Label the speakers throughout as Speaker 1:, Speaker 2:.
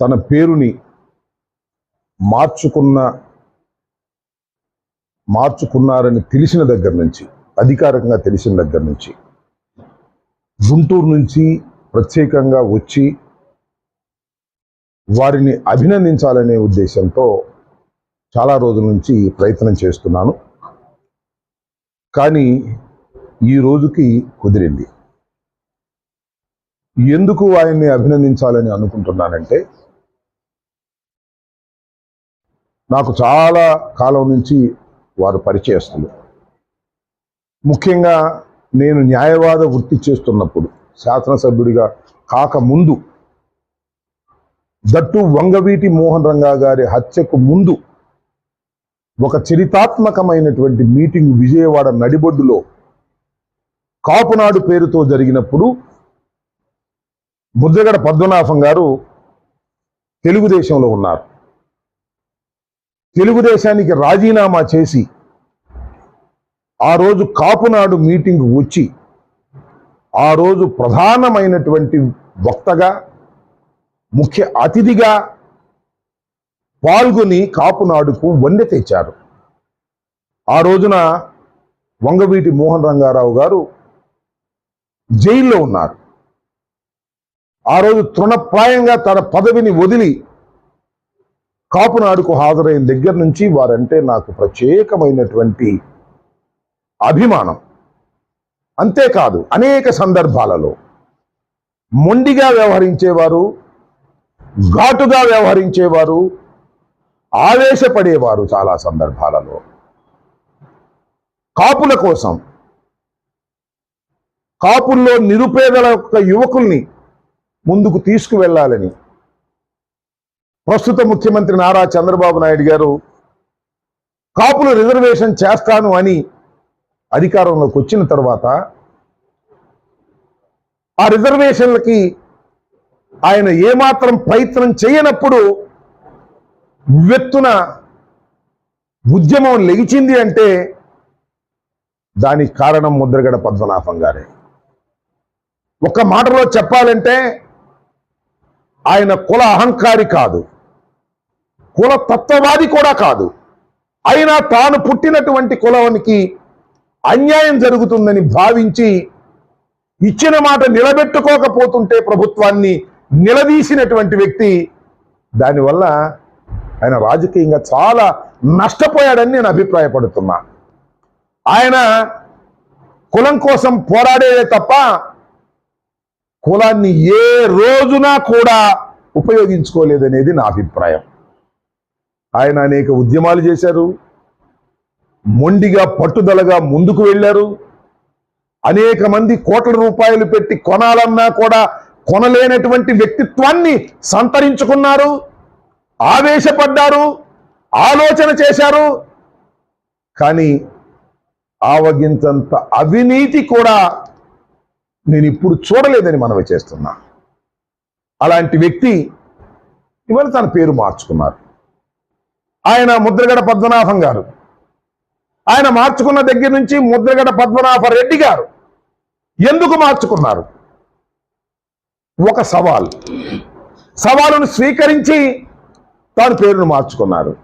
Speaker 1: తన పేరుని మార్చుకున్న మార్చుకున్నారని తెలిసిన దగ్గర నుంచి అధికారికంగా తెలిసిన దగ్గర నుంచి గుంటూరు నుంచి ప్రత్యేకంగా వచ్చి వారిని అభినందించాలనే ఉద్దేశంతో చాలా రోజుల నుంచి ప్రయత్నం చేస్తున్నాను. కానీ ఈ రోజుకి కుదిరింది. ఎందుకు ఆయన్ని అభినందించాలని అనుకుంటున్నానంటే నాకు చాలా కాలం నుంచి వారు పరిచయస్తులు. ముఖ్యంగా నేను న్యాయవాద వృత్తి చేస్తున్నప్పుడు శాసనసభ్యుడిగా కాకముందు దట్టు వంగవీటి మోహన్ రంగా గారి హత్యకు ముందు ఒక చరితాత్మకమైనటువంటి మీటింగ్ విజయవాడ నడిబొడ్డులో కాపునాడు పేరుతో జరిగినప్పుడు ముద్రగడ పద్మనాభం గారు తెలుగుదేశంలో ఉన్నారు. తెలుగుదేశానికి రాజీనామా చేసి ఆ రోజు కాపునాడు మీటింగ్ వచ్చి ఆ రోజు ప్రధానమైనటువంటి వక్తగా ముఖ్య అతిథిగా పాల్గొని కాపునాడుకు వండి తెచ్చారు. ఆ రోజున వంగవీటి మోహన్ రంగారావు గారు జైల్లో ఉన్నారు. ఆ రోజు తృణప్రాయంగా తన పదవిని వదిలి కాపునాడుకు హాజరైన దగ్గర నుంచి వారంటే నాకు ప్రత్యేకమైనటువంటి అభిమానం. అంతేకాదు అనేక సందర్భాలలో మొండిగా వ్యవహరించేవారు ఘాటుగా వ్యవహరించేవారు ఆవేశపడేవారు చాలా సందర్భాలలో. కాపుల కోసం కాపుల్లో నిరుపేదల యొక్క యువకుల్ని ముందుకు తీసుకువెళ్ళాలని ప్రస్తుత ముఖ్యమంత్రి నారా చంద్రబాబు నాయుడు గారు కాపులు రిజర్వేషన్ చేస్తాను అని అధికారంలోకి వచ్చిన తర్వాత ఆ రిజర్వేషన్లకి ఆయన ఏమాత్రం ప్రయత్నం చేయనప్పుడు వెత్తున ఉద్యమం లెగిచింది అంటే దానికి కారణం ముద్రగడ పద్మనాభం గారే. ఒక మాటలో చెప్పాలంటే ఆయన కుల అహంకారి కాదు. కుల తత్వవాది కూడా కాదు. అయినా తాను పుట్టినటువంటి కులానికి అన్యాయం జరుగుతుందని భావించి ఇచ్చిన మాట నిలబెట్టుకోకపోతుంటే ప్రభుత్వాన్ని నిలదీసినటువంటి వ్యక్తి దానివల్ల ఆయన రాజకీయంగా చాలా నష్టపోయాడని నేను అభిప్రాయపడుతున్నా. ఆయన కులం కోసం పోరాడేదే తప్ప కులాన్ని ఏ రోజున కూడా ఉపయోగించుకోలేదనేది నా అభిప్రాయం. ఆయన అనేక ఉద్యమాలు చేశారు. మొండిగా పట్టుదలగా ముందుకు వెళ్ళారు. అనేక మంది కోట్ల రూపాయలు పెట్టి కొనాలన్నా కూడా కొనలేనటువంటి వ్యక్తిత్వాన్ని సంతరించుకున్నారు. ఆవేశపడ్డారు. ఆలోచన చేశారు. కానీ ఆవగింతంత అవినీతి కూడా నేను ఇప్పుడు చూడలేదని మనవి చేస్తున్నా. అలాంటి వ్యక్తి ఇవాళ తన పేరు మార్చుకున్నారు. ఆయన ముద్రగడ పద్మనాభం గారు. ఆయన మార్చుకున్న దగ్గర నుంచి ముద్రగడ పద్మనాభ రెడ్డి గారు. ఎందుకు మార్చుకున్నారు? ఒక సవాల్. సవాలును స్వీకరించి తాను పేరును మార్చుకున్నారు.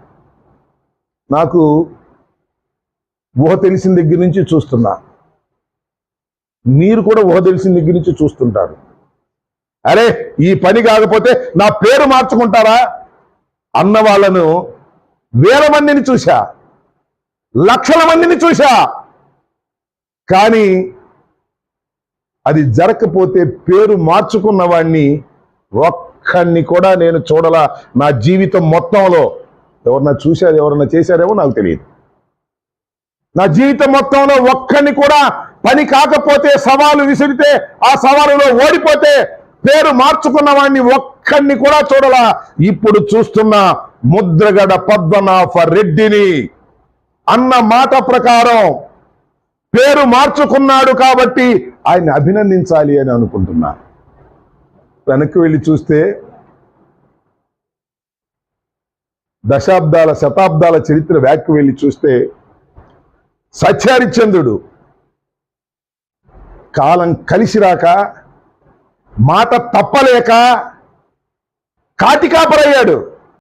Speaker 1: నాకు ఊహ తెలిసిన దగ్గర నుంచి చూస్తున్నా. మీరు కూడా ఊహ తెలిసిన దగ్గర నుంచి చూస్తుంటారు. అరే ఈ పని కాకపోతే నా పేరు మార్చుకుంటారా? అన్న వాళ్ళను వేల మందిని చూశా లక్షల మందిని చూశా. కానీ అది జరగకపోతే పేరు మార్చుకున్న వాడిని ఒక్కడిని కూడా నేను చూడలా. నా జీవితం మొత్తంలో ఎవరన్నా చూశారు ఎవరన్నా చేశారేమో నాకు తెలియదు. నా జీవితం మొత్తంలో ఒక్కడిని కూడా పని కాకపోతే సవాలు విసిరితే ఆ సవాలులో ఓడిపోతే పేరు మార్చుకున్న వాడిని ఒక్కడిని కూడా చూడలా. ఇప్పుడు చూస్తున్న ముద్రగడ పద్మనాభ రెడ్డిని అన్న మాట ప్రకారం పేరు మార్చుకున్నాడు కాబట్టి ఆయన్ని అభినందించాలి అని అనుకుంటున్నా. వెనక్కి వెళ్ళి చూస్తే దశాబ్దాల శతాబ్దాల చరిత్ర వ్యాక్కి వెళ్ళి చూస్తే సత్యహరిశ్చంద్రుడు కాలం కలిసి రాక మాట తప్పలేక కాటికాపరయ్యాడు.